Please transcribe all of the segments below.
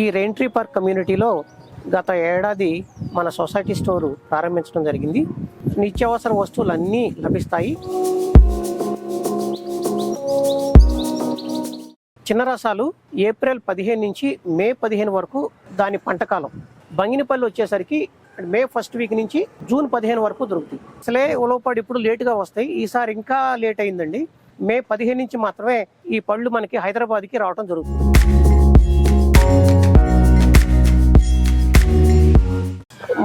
ఈ Raintree park కమ్యూనిటీలో గత ఏడాది మన సొసైటీ స్టోరు ప్రారంభించడం జరిగింది. నిత్యావసర వస్తువులు అన్నీ లభిస్తాయి. చిన్న రసాలు ఏప్రిల్ పదిహేను నుంచి మే పదిహేను వరకు దాని పంటకాలం బంగినపల్లి వచ్చేసరికి మే ఫస్ట్ వీక్ నుంచి జూన్ పదిహేను వరకు దొరుకుతాయి. అసలే ఉలవపాడు ఇప్పుడు లేటుగా వస్తాయి. ఈసారి ఇంకా లేట్ అయిందండి. మే పదిహేను నుంచి మాత్రమే ఈ పళ్ళు మనకి హైదరాబాద్కి రావడం జరుగుతుంది.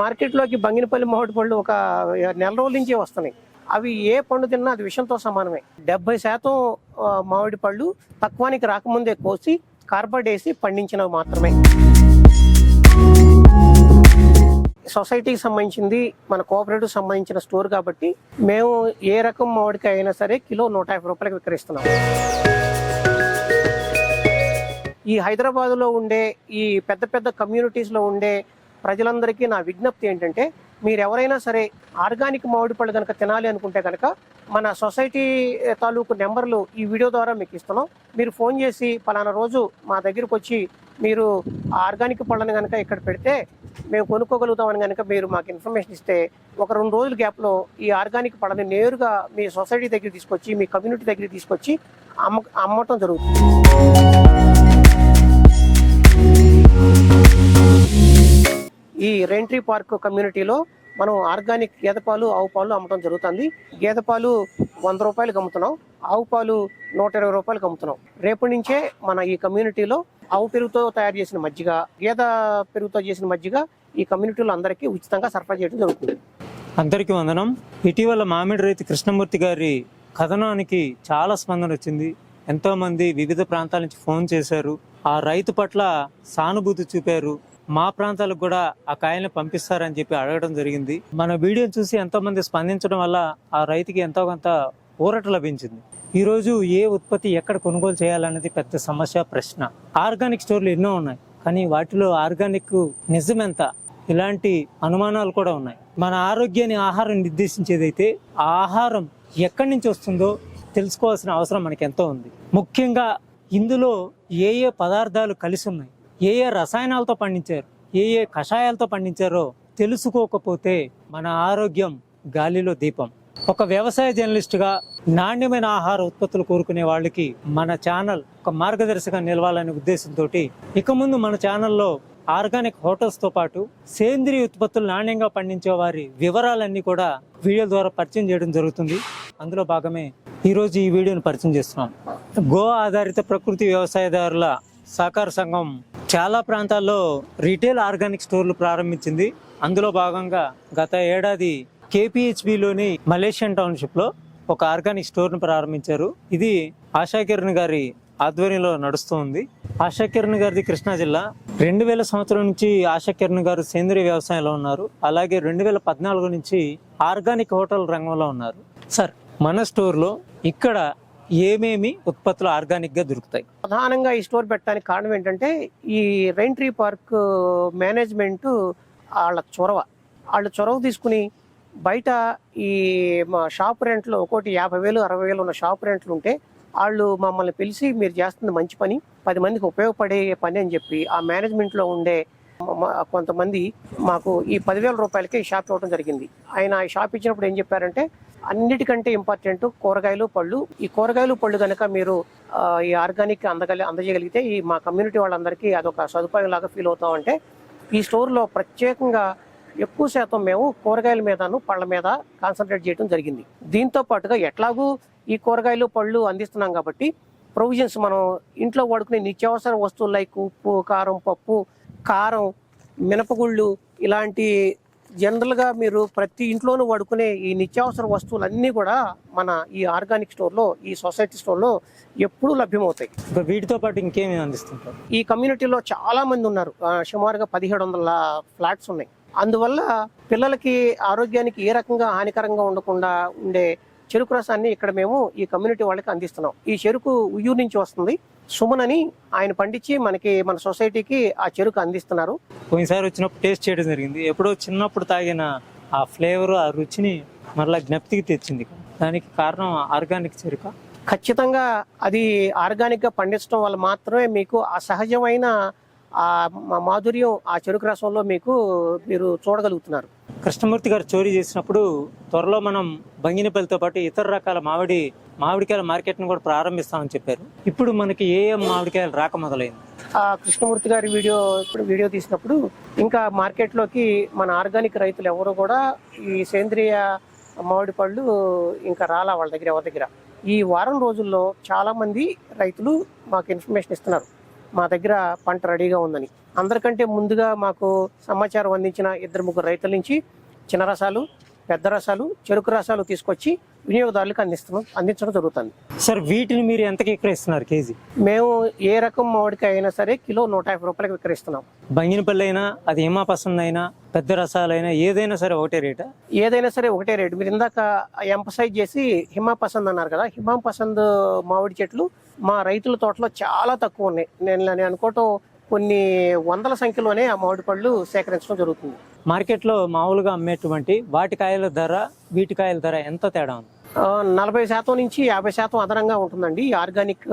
మార్కెట్లోకి బంగినపల్లి మామిడి పళ్ళు ఒక నెల రోజుల నుంచి వస్తున్నాయి. అవి ఏ పండు తిన్నా అది విషంతో సమానమే. డెబ్బై శాతం మామిడి పళ్ళు తక్కువానికి రాకముందే కోసి కార్బైడ్ వేసి పండించినవి మాత్రమే. సొసైటీకి సంబంధించింది మన కోఆపరేటివ్ సంబంధించిన స్టోర్ కాబట్టి మేము ఏ రకం మామిడికాయ అయినా సరే కిలో నూట యాభై రూపాయలకు విక్రయిస్తున్నాం. ఈ హైదరాబాద్లో ఉండే ఈ పెద్ద పెద్ద కమ్యూనిటీస్లో ఉండే ప్రజలందరికీ నా విజ్ఞప్తి ఏంటంటే మీరు ఎవరైనా సరే ఆర్గానిక్ మామిడి పళ్ళు కనుక తినాలి అనుకుంటే కనుక మన సొసైటీ తాలూకు నెంబర్లు ఈ వీడియో ద్వారా మీకు ఇస్తున్నాం. మీరు ఫోన్ చేసి పలానా రోజు మా దగ్గరకు వచ్చి మీరు ఆర్గానిక్ పళ్ళని కనుక ఇక్కడ పెడితే మేము కొనుక్కోగలుగుతామని కనుక మీరు మాకు ఇన్ఫర్మేషన్ ఇస్తే ఒక రెండు రోజుల గ్యాప్లో ఈ ఆర్గానిక్ పళ్ళని నేరుగా మీ సొసైటీ దగ్గర తీసుకొచ్చి మీ కమ్యూనిటీ దగ్గర తీసుకొచ్చి అమ్మ అమ్మటం జరుగుతుంది. ఎంట్రీ పార్క్ కమ్యూనిటీలో మనం ఆర్గానిక్ గేదె పాలు ఆవు పాలు అమ్మటం జరుగుతుంది. గేదె పాలు వంద రూపాయలకు అమ్ముతున్నాం. ఆవు పాలు నూట ఇరవై రూపాయలకు అమ్ముతున్నాం. రేపటి నుంచే మన ఈ కమ్యూనిటీలో ఆవు పెరుగుతో తయారు చేసిన మజ్జిగ గేదె పెరుగుతో చేసిన మజ్జిగ ఈ కమ్యూనిటీలో అందరికీ ఉచితంగా సరఫరా చేయడం జరుగుతుంది. అందరికీ వందనం. ఇటీవల మామిడి రైతు కృష్ణమూర్తి గారి కథనానికి చాలా స్పందన వచ్చింది. ఎంతో మంది వివిధ ప్రాంతాల నుంచి ఫోన్ చేశారు. ఆ రైతు పట్ల సానుభూతి చూపారు. మా ప్రాంతాలకు కూడా ఆ కాయల్ని పంపిస్తారని చెప్పి అడగడం జరిగింది. మన వీడియోని చూసి ఎంతో మంది స్పందించడం వల్ల ఆ రైతుకి ఎంతో కొంత ఊరట లభించింది. ఈరోజు ఏ ఉత్పత్తి ఎక్కడ కొనుగోలు చేయాలనేది పెద్ద సమస్య ప్రశ్న. ఆర్గానిక్ స్టోర్లు ఎన్నో ఉన్నాయి. కానీ వాటిలో ఆర్గానిక్ నిజమెంత? ఇలాంటి అనుమానాలు కూడా ఉన్నాయి. మన ఆరోగ్యాన్ని ఆహారం నిర్దేశించేదైతే ఆ ఆహారం ఎక్కడి నుంచి వస్తుందో తెలుసుకోవాల్సిన అవసరం మనకి ఎంతో ఉంది. ముఖ్యంగా ఇందులో ఏ ఏ పదార్థాలు కలిసి ఉన్నాయి? ఏ ఏ రసాయనాలతో పండించారు ఏ ఏ కషాయాలతో పండించారో తెలుసుకోకపోతే మన ఆరోగ్యం గాలిలో దీపం. ఒక వ్యవసాయ జర్నలిస్ట్గా నాణ్యమైన ఆహార ఉత్పత్తులు కోరుకునే వాళ్ళకి మన ఛానల్ ఒక మార్గదర్శకం నిలవాలనే ఉద్దేశంతో ఇక ముందు మన ఛానల్లో ఆర్గానిక్ హోటల్స్తో పాటు సేంద్రియ ఉత్పత్తులు నాణ్యంగా పండించే వారి వివరాలన్నీ కూడా వీడియో ద్వారా పరిచయం చేయడం జరుగుతుంది. అందులో భాగమే ఈరోజు ఈ వీడియోను పరిచయం చేస్తున్నాం. గో ఆధారిత ప్రకృతి వ్యవసాయదారుల సహకార సంఘం చాలా ప్రాంతాల్లో రీటైల్ ఆర్గానిక్ స్టోర్లు ప్రారంభించింది. అందులో భాగంగా గత ఏడాది కేపీహెచ్బిలోని మలేషియన్ టౌన్షిప్లో ఒక ఆర్గానిక్ స్టోర్ను ప్రారంభించారు. ఇది ఆశాకిరణ్ గారి ఆధ్వర్యంలో నడుస్తూ ఉంది ఆశాకిరణ్ గారిది కృష్ణా జిల్లా. రెండు వేల సంవత్సరం నుంచి ఆశాకిరణ్ గారు సేంద్రియ వ్యవసాయంలో ఉన్నారు. అలాగే రెండు వేల పద్నాలుగు నుంచి ఆర్గానిక్ హోటల్ రంగంలో ఉన్నారు. సార్. మన స్టోర్లో ఇక్కడ ఏమేమి ఉత్పత్తులు ఆర్గానిక్గా దొరుకుతాయి? ప్రధానంగా ఈ స్టోర్ పెట్టడానికి కారణం ఏంటంటే ఈ రెంట్రీ పార్క్ మేనేజ్మెంట్ వాళ్ళ చొరవ. వాళ్ళు చొరవ తీసుకుని బయట ఈ మా షాప్ రెంట్లు ఒకటి యాభై వేలు అరవై వేలు ఉన్న షాప్ రెంట్లు ఉంటే వాళ్ళు మమ్మల్ని పిలిచి మీరు చేస్తుంది మంచి పని పది మందికి ఉపయోగపడే పని అని చెప్పి ఆ మేనేజ్మెంట్లో ఉండే కొంతమంది మాకు ఈ పదివేల రూపాయలకే ఈ షాప్ ఇవ్వడం జరిగింది. ఆయన ఈ షాప్ ఇచ్చినప్పుడు ఏం చెప్పారంటే అన్నిటికంటే ఇంపార్టెంట్ కూరగాయలు పళ్ళు. ఈ కూరగాయలు పళ్ళు కనుక మీరు ఈ ఆర్గానిక్ అందగలి అందజేయగలిగితే ఈ మా కమ్యూనిటీ వాళ్ళందరికీ అదొక సదుపాయం లాగా ఫీల్ అవుతామంటే ఈ స్టోర్లో ప్రత్యేకంగా ఎక్కువ శాతం మేము కూరగాయల మీదను పళ్ళ మీద కాన్సన్ట్రేట్ చేయడం జరిగింది. దీంతో పాటుగా ఎట్లాగూ ఈ కూరగాయలు పళ్ళు అందిస్తున్నాం కాబట్టి ప్రొవిజన్స్ మనం ఇంట్లో వాడుకునే నిత్యావసర వస్తువులు లైక్ ఉప్పు కారం పప్పు కారం మినపగుళ్ళు ఇలాంటి జనరల్గా మీరు ప్రతి ఇంట్లోనూ వాడుకునే ఈ నిత్యావసర వస్తువులన్నీ కూడా మన ఈ ఆర్గానిక్ స్టోర్లో ఈ సొసైటీ స్టోర్లో ఎప్పుడూ లభ్యమవుతాయి. ఇంకా వీటితో పాటు ఇంకేమి అందిస్తుంటారు? ఈ కమ్యూనిటీలో చాలా మంది ఉన్నారు. సుమారుగా పదిహేడు వందల ఫ్లాట్స్ ఉన్నాయి. అందువల్ల పిల్లలకి ఆరోగ్యానికి ఏ రకంగా హానికరంగా ఉండకుండా ఉండే చెరుకు రసాన్ని ఇక్కడ మేము ఈ కమ్యూనిటీ వాళ్ళకి అందిస్తున్నాం. ఈ చెరుకు ఉయ్యూరు నుంచి వస్తుంది. సుమన్ అని ఆయన పండించి మనకి మన సొసైటీకి ఆ చెరుకు అందిస్తున్నారు. పోయినసారి వచ్చినప్పుడు టేస్ట్ చేయడం జరిగింది. ఎప్పుడో చిన్నప్పుడు తాగిన ఆ ఫ్లేవర్ ఆ రుచిని మరలా జ్ఞప్తికి తెచ్చింది. దానికి కారణం ఆర్గానిక్ చెరుక. ఖచ్చితంగా అది ఆర్గానిక్గా పండించడం వల్ల మాత్రమే మీకు ఆ సహజమైన ఆ మాధుర్యం ఆ చెరుకు రసంలో మీకు మీరు చూడగలుగుతున్నారు. కృష్ణమూర్తి గారు చోరీ చేసినప్పుడు త్వరలో మనం బంగినపల్లితో పాటు ఇతర రకాల మామిడి మామిడికాయల మార్కెట్ను కూడా ప్రారంభిస్తామని చెప్పారు. ఇప్పుడు మనకి ఏ ఏ మామిడికాయలు రాక మొదలైంది? ఆ కృష్ణమూర్తి గారి వీడియో ఇప్పుడు వీడియో తీసినప్పుడు ఇంకా మార్కెట్లోకి మన ఆర్గానిక్ రైతులు ఎవరు కూడా ఈ సేంద్రియ మామిడి పళ్ళు ఇంకా రాలా వాళ్ళ దగ్గర ఎవరి దగ్గర? ఈ వారం రోజుల్లో చాలా మంది రైతులు మాకు ఇన్ఫర్మేషన్ ఇస్తున్నారు. మా దగ్గర పంట రెడీగా ఉందని. అందరికంటే ముందుగా మాకు సమాచారం అందించిన ఇద్దరు ముగ్గురు రైతుల నుంచి చిన్న రసాలు పెద్ద రసాలు చెరుకు రసాలు తీసుకొచ్చి వినియోగదారులకు అందిస్తున్నాం అందించడం జరుగుతుంది. సార్ వీటిని మీరు ఎంతకి విక్రయిస్తున్నారు కేజీ? మేము ఏ రకం మామిడికాయ అయినా సరే కిలో నూట యాభై రూపాయలకి విక్రయిస్తున్నాం. బంగినపల్లి అయినా అది ఏమా పసంద్ అయినా పెద్ద రసాలైనా ఏదైనా సరే ఒకటే రేటా? ఏదైనా సరే ఒకటే రేటు. మీరు ఇందాక ఎంపసైజ్ చేసి హిమా పసంద్ అన్నారు కదా హిమా పసంద్ మామిడి చెట్లు మా రైతుల తోటలో చాలా తక్కువ ఉన్నాయి. నేను నేను అనుకోవటం కొన్ని వందల సంఖ్యలోనే ఆ మామిడి పళ్ళు సేకరించడం జరుగుతుంది. మార్కెట్లో మామూలుగా అమ్మేటువంటి వాటి కాయల ధర వీటి కాయల ధర ఎంత తేడా ఉంది? నలభై శాతం నుంచి యాభై శాతం అదనంగా ఉంటుందండి ఈ ఆర్గానిక్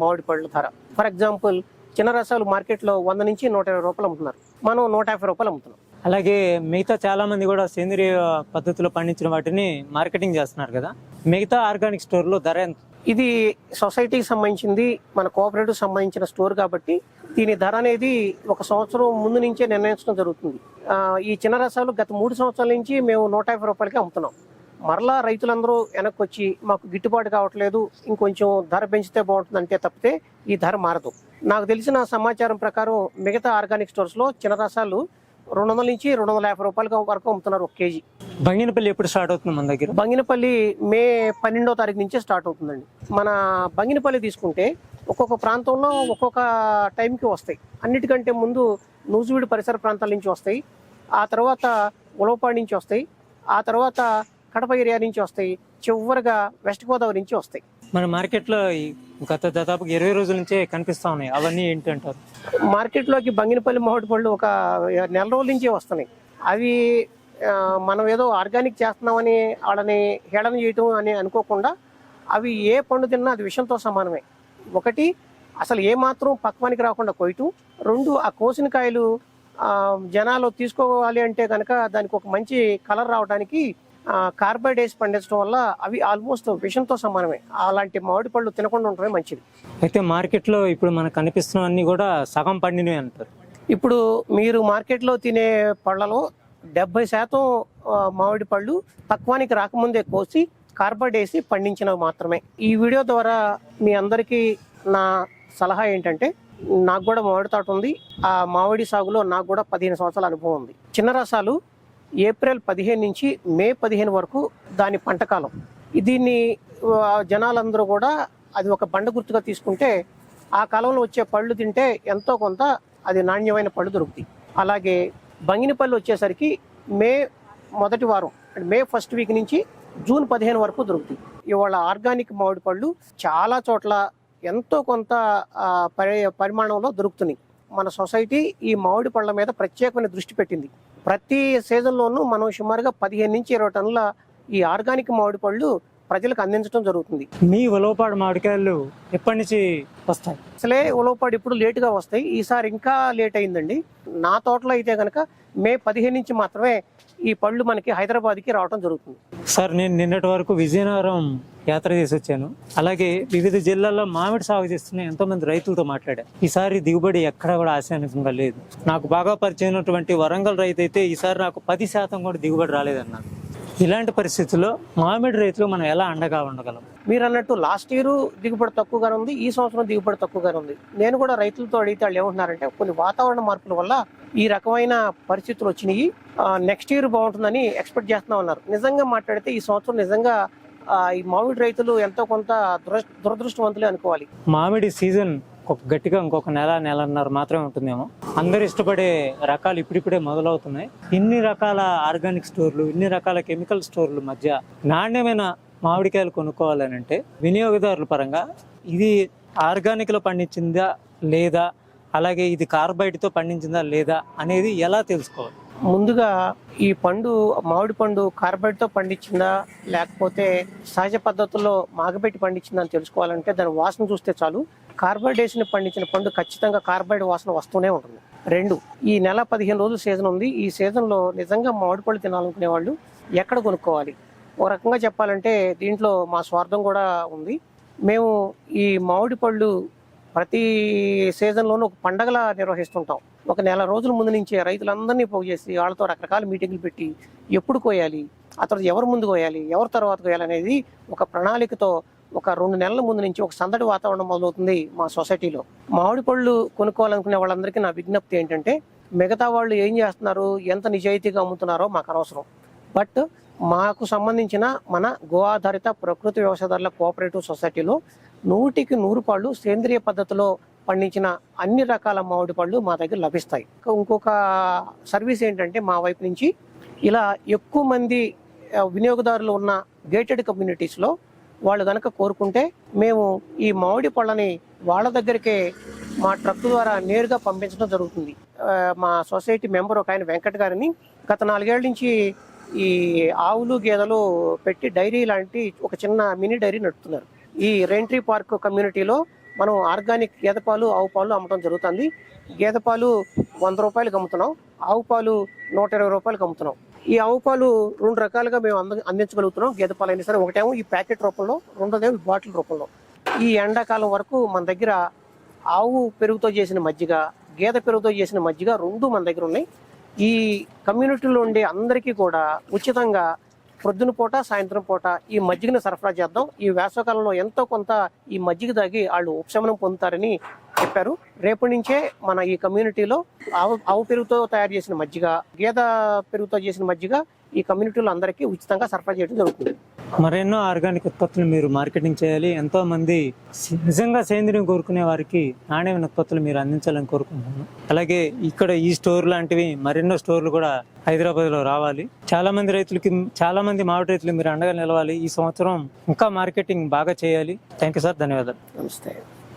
మామిడి పళ్ళ ధర. ఫర్ ఎగ్జాంపుల్ చిన్న రసాలు మార్కెట్లో వంద నుంచి నూట ఇరవై రూపాయలు అమ్ముతున్నారు. మనం నూట యాభై రూపాయలు అమ్ముతున్నాం. అలాగే మిగతా చాలా మంది కూడా సేంద్రియ పద్ధతిలో పండించిన వాటిని మార్కెటింగ్ చేస్తున్నారు కదా. మిగతా ఆర్గానిక్ స్టోర్లో ధర ఎంత? ఇది సొసైటీకి సంబంధించింది మన కోఆపరేటివ్ సంబంధించిన స్టోర్ కాబట్టి దీని ధర అనేది ఒక సంవత్సరం ముందు నుంచే నిర్ణయించడం జరుగుతుంది. ఆ, ఈ చిన్న రసాలు గత మూడు సంవత్సరాల నుంచి మేము నూట యాభై రూపాయలకి అమ్ముతున్నాం. మరలా రైతులందరూ వెనక్కి వచ్చి మాకు గిట్టుబాటు కావట్లేదు ఇంకొంచెం ధర పెంచితే బాగుంటుంది అంటే తప్పితే ఈ ధర మారదు. నాకు తెలిసిన సమాచారం ప్రకారం మిగతా ఆర్గానిక్ స్టోర్స్లో చిన్న రసాలు రెండు వందల నుంచి రెండు వందల యాభై రూపాయల వరకు అమ్ముతున్నారు ఒక కేజీ. బంగినపల్లి ఎప్పుడు స్టార్ట్ అవుతుంది మన దగ్గర? బంగినపల్లి మే పన్నెండో తారీఖు నుంచే స్టార్ట్ అవుతుందండి. మన బంగినపల్లి తీసుకుంటే ఒక్కొక్క ప్రాంతంలో ఒక్కొక్క టైంకి వస్తాయి. అన్నిటికంటే ముందు నూజివీడు పరిసర ప్రాంతాల నుంచి వస్తాయి. ఆ తర్వాత ఉలవపాడు నుంచి వస్తాయి. ఆ తర్వాత కడప ఏరియా నుంచి వస్తాయి. చివరిగా వెస్ట్ గోదావరి నుంచి వస్తాయి. మన మార్కెట్లో గత దాదాపు ఇరవై రోజుల నుంచే కనిపిస్తా ఉన్నాయి. అవన్నీ ఏంటి అంటారు? మార్కెట్లోకి బంగినపల్లి మామిడి పళ్ళు ఒక నెల రోజుల నుంచే వస్తున్నాయి. అవి మనం ఏదో ఆర్గానిక్ చేస్తున్నామని వాళ్ళని హేళన చేయటం అని అనుకోకుండా అవి ఏ పండు తిన్నా అది విషంతో సమానమే. ఒకటి అసలు ఏ మాత్రం పక్వానికి రాకుండా కొయ్యటం. రెండు ఆ కోసిన కాయలు ఆ, జనాలు తీసుకోవాలి అంటే కనుక దానికి ఒక మంచి కలర్ రావడానికి కార్బైడ్ వేసి పండించడం వల్ల అవి ఆల్మోస్ట్ విషంతో సమానమే. అలాంటి మామిడి పళ్ళు తినకుండా ఉండటమే మంచిది. అయితే మార్కెట్లో ఇప్పుడు మనకు కనిపిస్తున్న కూడా సగం పండినవి అంటారు. ఇప్పుడు మీరు మార్కెట్లో తినే పళ్ళలో డెబ్బై శాతం మామిడి పళ్ళు పక్వానికి రాకముందే కోసి కార్బైడ్ వేసి పండించినవి మాత్రమే. ఈ వీడియో ద్వారా మీ అందరికీ నా సలహా ఏంటంటే నాకు కూడా మామిడి తోట ఉంది. ఆ మామిడి సాగులో నాకు కూడా పదిహేను సంవత్సరాల అనుభవం ఉంది. చిన్న రసాలు ఏప్రిల్ పదిహేను నుంచి మే పదిహేను వరకు దాని పంటకాలం దీన్ని జనాలందరూ కూడా అది ఒక బండ గుర్తుగా తీసుకుంటే ఆ కాలంలో వచ్చే పళ్ళు తింటే ఎంతో కొంత అది నాణ్యమైన పళ్ళు దొరుకుతాయి. అలాగే బంగినపల్లి వచ్చేసరికి మే మొదటి వారం అంటే మే ఫస్ట్ వీక్ నుంచి జూన్ పదిహేను వరకు దొరుకుతాయి. ఇవాళ ఆర్గానిక్ మామిడి పళ్ళు చాలా చోట్ల ఎంతో కొంత పరి పరిమాణంలో దొరుకుతున్నాయి. మన సొసైటీ ఈ మామిడి పళ్ళ మీద ప్రత్యేకమైన దృష్టి పెట్టింది. ప్రతి సీజన్లోనూ మనం సుమారుగా పదిహేను నుంచి ఇరవై టన్నుల ఈ ఆర్గానిక్ మామిడి పళ్ళు ప్రజలకు అందించడం జరుగుతుంది. మీ ఉలవపాడు మామిడికాయలు ఎప్పటి నుంచి వస్తాయి? అసలే ఉలవపాడు ఇప్పుడు లేటుగా వస్తాయి. ఈసారి ఇంకా లేట్ అయిందండి. నా తోటలో అయితే కనుక మే పదిహేను నుంచి మాత్రమే ఈ పళ్ళు మనకి హైదరాబాద్కి రావడం జరుగుతుంది. సార్ నేను నిన్నటి వరకు విజయనగరం యాత్ర చేసి వచ్చాను. అలాగే వివిధ జిల్లాల్లో మామిడి సాగు చేస్తున్న ఎంతో మంది రైతులతో మాట్లాడా ఈసారి దిగుబడి ఎక్కడ కూడా ఆశానికంగా లేదు. నాకు బాగా పరిచయమైనటువంటి వరంగల్ రైతు అయితే ఈసారి నాకు పది శాతం కూడా దిగుబడి రాలేదన్నారు. ఇలాంటి పరిస్థితుల్లో మామిడి రైతులు మనం ఎలా అండగా ఉండగలం? మీరు అన్నట్టు లాస్ట్ ఇయర్ దిగుబడి తక్కువగానే ఉంది ఈ సంవత్సరం దిగుబడి తక్కువగానే ఉంది. నేను కూడా రైతులతో అడిగితే వాళ్ళు ఏమంటున్నారంటే కొన్ని వాతావరణ మార్పుల వల్ల ఈ రకమైన పరిస్థితులు వచ్చినాయి. నెక్స్ట్ ఇయర్ బాగుంటుందని ఎక్స్పెక్ట్ చేస్తున్నా ఉన్నారు నిజంగా మాట్లాడితే ఈ సంవత్సరం నిజంగా ఈ మామిడి రైతులు ఎంతో కొంత దురదృ దురదృష్టవంతులే అనుకోవాలి. మామిడి సీజన్ గట్టిగా ఇంకొక నెల నెలన్నర మాత్రమే ఉంటుందేమో. అందరు ఇష్టపడే రకాలు ఇప్పుడిప్పుడే మొదలవుతున్నాయి. ఇన్ని రకాల ఆర్గానిక్ స్టోర్లు ఇన్ని రకాల కెమికల్ స్టోర్లు మధ్య నాణ్యమైన మామిడికాయలు కొనుక్కోవాలని అంటే వినియోగదారుల పరంగా ఇది ఆర్గానిక్లో పండించిందా లేదా అలాగే ఇది కార్బైడ్తో పండించిందా లేదా అనేది ఎలా తెలుసుకోవాలి? ముందుగా ఈ పండు మామిడి పండు కార్బైడ్తో పండించిందా లేకపోతే సహజ పద్ధతుల్లో మాగబెట్టి పండించిందా అని తెలుసుకోవాలంటే దాని వాసన చూస్తే చాలు. కార్బైడ్ వేసిన పండించిన పండు ఖచ్చితంగా కార్బైడ్ వాసన వస్తూనే ఉంటుంది. రెండు ఈ నెల పదిహేను రోజులు సీజన్ ఉంది. ఈ సీజన్లో నిజంగా మామిడి పళ్ళు తినాలనుకునే వాళ్ళు ఎక్కడ కొనుక్కోవాలి? ఒక రకంగా చెప్పాలంటే దీంట్లో మా స్వార్థం కూడా ఉంది. మేము ఈ మామిడి పళ్ళు ప్రతి సీజన్లోనూ ఒక పండగలా నిర్వహిస్తుంటాం. ఒక నెల రోజుల ముందు నుంచే రైతులందరినీ పోగు చేసి వాళ్ళతో రకరకాల మీటింగ్లు పెట్టి ఎప్పుడు కోయాలి ఆ తర్వాత ఎవరు ముందు కోయాలి ఎవరి తర్వాత కోయాలి అనేది ఒక ప్రణాళికతో ఒక రెండు నెలల ముందు నుంచి ఒక సందడి వాతావరణం మొదలవుతుంది మా సొసైటీలో. మామిడి పళ్ళు కొనుక్కోవాలనుకునే వాళ్ళందరికీ నా విజ్ఞప్తి ఏంటంటే మిగతా వాళ్ళు ఏం చేస్తున్నారు ఎంత నిజాయితీగా అమ్ముతున్నారో మాకు అనవసరం. బట్ మాకు సంబంధించిన మన గో ఆధారిత ప్రకృతి వ్యవసాయదారుల కోఆపరేటివ్ సొసైటీలో నూటికి నూరు పళ్ళు సేంద్రియ పద్ధతిలో పండించిన అన్ని రకాల మామిడి పళ్ళు మా దగ్గర లభిస్తాయి. ఇంకొక సర్వీస్ ఏంటంటే మా వైపు నుంచి ఇలా ఎక్కువ మంది వినియోగదారులు ఉన్న గేటెడ్ కమ్యూనిటీస్లో వాళ్ళు కనుక కోరుకుంటే మేము ఈ మామిడి పళ్ళని వాళ్ళ దగ్గరికే మా ట్రక్ ద్వారా నేరుగా పంపించడం జరుగుతుంది. మా సొసైటీ మెంబర్ ఒక ఆయన వెంకట్ గారిని గత నాలుగేళ్ళ నుంచి ఈ ఆవులు గేదెలు పెట్టి డైరీ లాంటి ఒక చిన్న మినీ డైరీ నడుపుతున్నారు. ఈ రెంట్రీ పార్క్ కమ్యూనిటీలో మనం ఆర్గానిక్ గేదె పాలు ఆవు పాలు అమ్మటం జరుగుతుంది. గేదె పాలు వంద రూపాయలకు అమ్ముతున్నాం. ఆవు పాలు నూట ఇరవై రూపాయలకు అమ్ముతున్నాం. ఈ ఆవు పాలు రెండు రకాలుగా మేము అంద అందించగలుగుతున్నాం. గేదె పాలు అయినా సరే ఒకటేమో ఈ ప్యాకెట్ రూపంలో రెండోదేమో బాటిల్ రూపంలో. ఈ ఎండాకాలం వరకు మన దగ్గర ఆవు పెరుగుతో చేసిన మజ్జిగ గేదె పెరుగుతో చేసిన మజ్జిగ రెండు మన దగ్గర ఉన్నాయి. ఈ కమ్యూనిటీలో ఉండే అందరికీ కూడా ఉచితంగా ప్రొద్దున పూట సాయంత్రం పూట ఈ మజ్జిగను సరఫరా చేద్దాం. ఈ వేసవకాలంలో ఎంతో కొంత ఈ మజ్జిగ తాగి వాళ్ళు ఉపశమనం పొందుతారని చెప్పారు. రేపటి నుంచే మన ఈ కమ్యూనిటీలో ఆవు ఆవు పెరుగుతో తయారు చేసిన మజ్జిగ గేద పెరుగుతో చేసిన మజ్జిగ ఈ కమ్యూనిటీలో అందరికీ ఉచితంగా సరఫరా చేయడం జరుగుతుంది. మరెన్నో ఆర్గానిక్ ఉత్పత్తులు మీరు మార్కెటింగ్ చేయాలి. ఎంతో మంది నిజంగా సేంద్రియం కోరుకునే వారికి నాణ్యమైన ఉత్పత్తులు మీరు అందించాలని కోరుకుంటున్నాను. అలాగే ఇక్కడ ఈ స్టోర్ లాంటివి మరెన్నో స్టోర్లు కూడా హైదరాబాద్లో రావాలి. చాలా మంది రైతులకి చాలా మంది మామిడి రైతులు మీరు అండగా నిలవాలి. ఈ సంవత్సరం ఇంకా మార్కెటింగ్ బాగా చేయాలి. Thank you sir. ధన్యవాదాలు. నమస్తే.